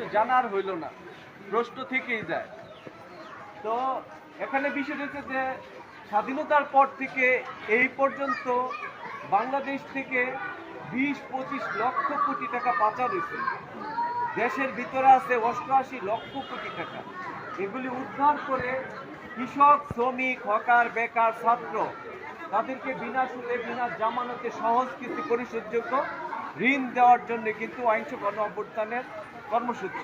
কিন্তু জানার হইল না। প্রশ্ন থেকেই যায়। তো এখানে বিষয় হচ্ছে যে, স্বাধীনতার পর থেকে এই পর্যন্ত বাংলাদেশ থেকে বিশ, পঁচিশ লক্ষ কোটি টাকা পাচার হয়েছে। দেশের ভিতরে আছে অষ্টআশি লক্ষ কোটি টাকা। এগুলি উদ্ধার করে কৃষক, শ্রমিক, হকার, বেকার, ছাত্র, তাদেরকে বিনা সুদে, বিনা জামানতে সহজ কিস্তি পরিশোধযোগ্য ঋণ দেওয়ার জন্য কিন্তু আইনস গণ অভ্যুত্থানের কর্মসূচি।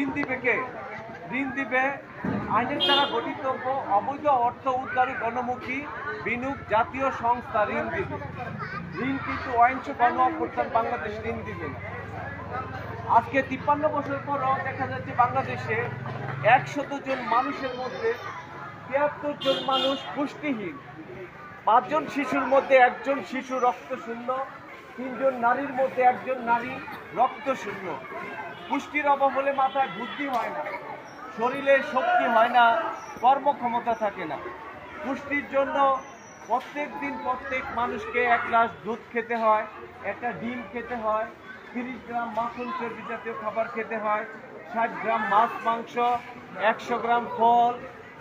ঋণ দিবে কে? ঋণ দিবে আইনের দ্বারা গঠিত অবৈধ অর্থ উদ্ধারী গণমুখী বিনিয়োগ জাতীয় সংস্থা ঋণ দিবে। ঋণ কিন্তু অহিংস গণ অভ্যুত্থান বাংলাদেশ ঋণ দিবে না। আজকে তিপ্পান্ন বছর পর দেখা যাচ্ছে বাংলাদেশে একশত জন মানুষের মধ্যে তিয়াত্তর জন মানুষ পুষ্টিহীন। পাঁচজন শিশুর মধ্যে একজন শিশু রক্ত শূন্য তিনজন নারীর মধ্যে একজন নারী রক্ত শূন্য। পুষ্টির অভাব হলে মাথায় বুদ্ধি হয় না শরীরে শক্তি হয় না কর্মক্ষমতা থাকে না। পুষ্টির জন্য প্রত্যেক দিন প্রত্যেক মানুষকে এক গ্লাস দুধ খেতে হয় একটা ডিম খেতে হয় তিরিশ গ্রাম মাখন চর্বি জাতীয় খাবার খেতে হয় ষাট গ্রাম মাছ মাংস একশো গ্রাম ফল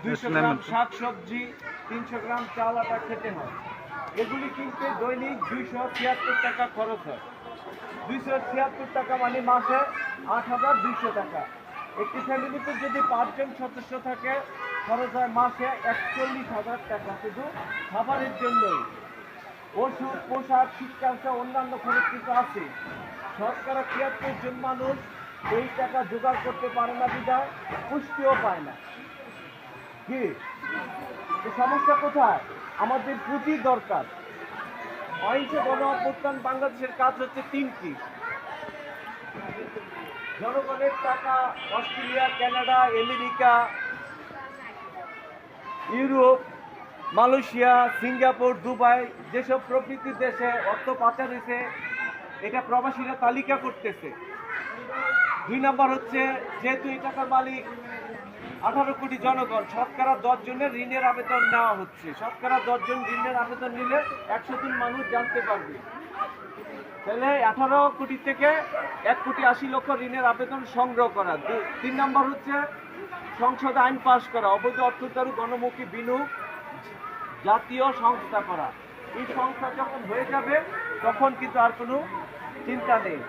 দুইশো গ্রাম শাক সবজি তিনশো গ্রাম চাল আটা খেতে হয়। এগুলি কিনতে দৈনিক দুইশো ছিয়াত্তর টাকা খরচ হয়। দুইশো ছিয়াত্তর টাকা মানে মাসে আট হাজার দুইশো টাকা। একটি ফ্যামিলিতে যদি পাঁচজন সদস্য থাকে, খরচ হয় মাসে একচল্লিশ হাজার টাকা শুধু খাবারের জন্যই। ওষুধ, পোশাক শিক্ষা সহ অন্যান্য খরচ কিন্তু আছে। শতকরা তিয়াত্তর জন মানুষ এই টাকা জোগাড় করতে পারে না বিদায় পুষ্টিও পায় না। কি? সমস্যা কোথায়? আমাদের পুঁজি দরকার। অহিংস গণ অভ্যুত্থান বাংলাদেশের কাজ হচ্ছে তিনটি। জনগণের টাকা, Australia, Canada, America, Europe, Malaysia, Singapore, Dubai, যেসব প্রকৃতির দেশে অর্থ পাচার হয়েছে, এটা প্রবাসীরা তালিকা করতেছে। দুই নম্বর হচ্ছে, যেহেতু এই টাকার মালিক আঠারো কোটি জনগণ, শতকরা দশ জনের ঋণের আবেদন নেওয়া হচ্ছে। শতকরা দশ জন ঋণের আবেদন নিলে একশো জন মানুষ জানতে পারবে। তাহলে আঠারো কোটি থেকে এক কোটি আশি লক্ষ ঋণের আবেদন সংগ্রহ করা। তিন নম্বর হচ্ছে সংসদে আইন পাশ করা, অবৈধ অর্থদারু গণমুখী বিনিয়োগ জাতীয় সংস্থা করা। এই সংস্থা যখন হয়ে যাবে, তখন কিন্তু আর কোনো চিন্তা নেই।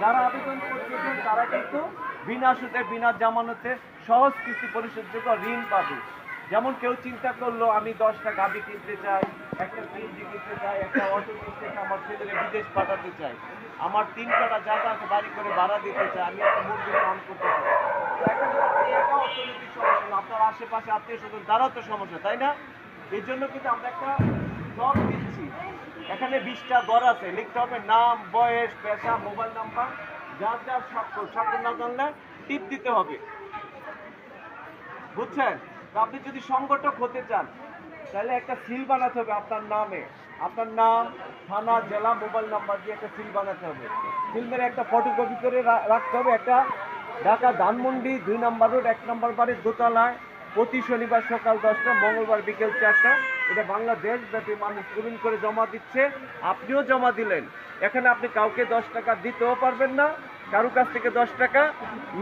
যারা আবেদন করতেছেন তারা কিন্তু বিনা সুদে, বিনা জামানতে সহজ কিস্তি পরিশোধযোগ্য ঋণ পাবে। যেমন কেউ চিন্তা করল, আমি দশটা গাড়ি কিনতে চাই, একটা সিএনজি কিনতে চাই, একটা অটো কিনতে চাই, আমার ছেলেকে বিদেশ পাঠাতে চাই। আমার তিন কাটা জায়গা আছে, বাড়ি করে ভাড়া দিতে চাই, আমি একটা মুরগি ফার্ম করতে চাই। আপনার আশেপাশে আত্মীয় স্বজন, তারাও তো সমস্যা, তাই না? এর জন্য কিন্তু আমরা একটা দর দিচ্ছি। এখানে বিশটা দর আছে, লিখতে হবে নাম, বয়স, পেশা, মোবাইল নাম্বার যার যার স্বাক্ষর স্বাক্ষর না জানলে টিপ দিতে হবে। বুঝছেন? আপনি যদি সংগঠক হতে চান, তাহলে একটা সিল বানাতে হবে আপনার নামে। আপনার নাম, থানা, জেলা মোবাইল নাম্বার দিয়ে একটা সিল বানাতে হবে। সিলমের একটা ফটোকপি করে রাখতে হবে। একটা ঢাকা ধানমন্ডি দুই নম্বর রোড এক নম্বর বাড়ির দোতলায়। প্রতি শনিবার সকাল দশটা, মঙ্গলবার বিকেল চারটা। এটা বাংলাদেশ ব্যাপী মানুষ পূরণ করে জমা দিচ্ছে, আপনিও জমা দিলেন। এখানে আপনি কাউকে দশ টাকা দিতেও পারবেন না, কারও কাছ থেকে দশ টাকা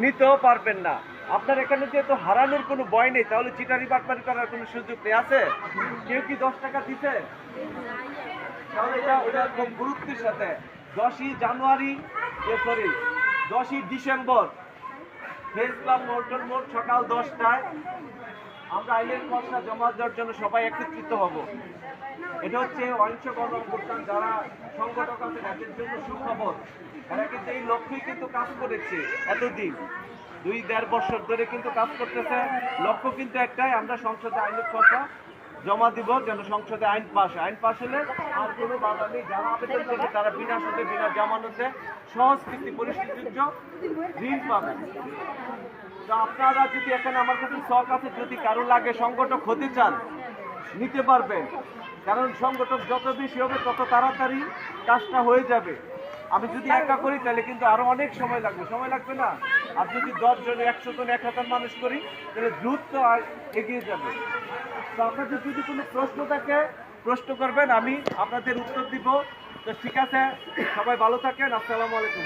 নিতেও পারবেন না। আপনার এখানে যেহেতু হারানোর কোনো ভয় নেই, তাহলে চিটারি বাটপারি করার কোনো সুযোগ নেই, আছে? কেউ কি দশ টাকা দিছে? তাহলে এটা ওটা খুব গুরুত্বের সাথে। দশই জানুয়ারি সরি দশই ডিসেম্বর। ফেস ক্লাব মোটর মোট সকাল দশটায়। আমরা আইনের খসড়া জমা দেওয়ার জন্য সবাই একত্রিত হব। এটা হচ্ছে অহিংস গণ যারা সংগঠক আছে তাদের জন্য সুখবর। তারা কিন্তু এই লক্ষ্যেই কিন্তু কাজ করেছে এতদিন। দুই দেড় বছর ধরে কিন্তু কাজ করতেছে। লক্ষ্য কিন্তু একটাই, আমরা সংসদে আইনের খসড়া জমা দিব, যেন সংসদে আইন পাস আইন পাস হলে আর কোনো বাধা নেই। যারা আবেদন করবে, তারা বিনা সুদে, বিনা জামানতে সহজ কিস্তি পরিস্থিতির ঋণ পাবে। তো আপনারা যদি এখানে আমার কাছে শখ আছে, যদি কারও লাগে সংগঠক হতে চান, নিতে পারবেন। কারণ সংগঠক যত বেশি হবে, তত তাড়াতাড়ি কাজটা হয়ে যাবে। আমি যদি একা করি, তাহলে কিন্তু আরও অনেক সময় লাগবে। সময় লাগবে না? আর যদি দশ জন, একশো জন, এক হাজার মানুষ করি, তাহলে দ্রুত আর এগিয়ে যাবে। তো আপনাদের যদি কোনো প্রশ্ন থাকে, প্রশ্ন করবেন, আমি আপনাদের উত্তর দিব। তো ঠিক আছে, সবাই ভালো থাকেন, আসসালামু আলাইকুম।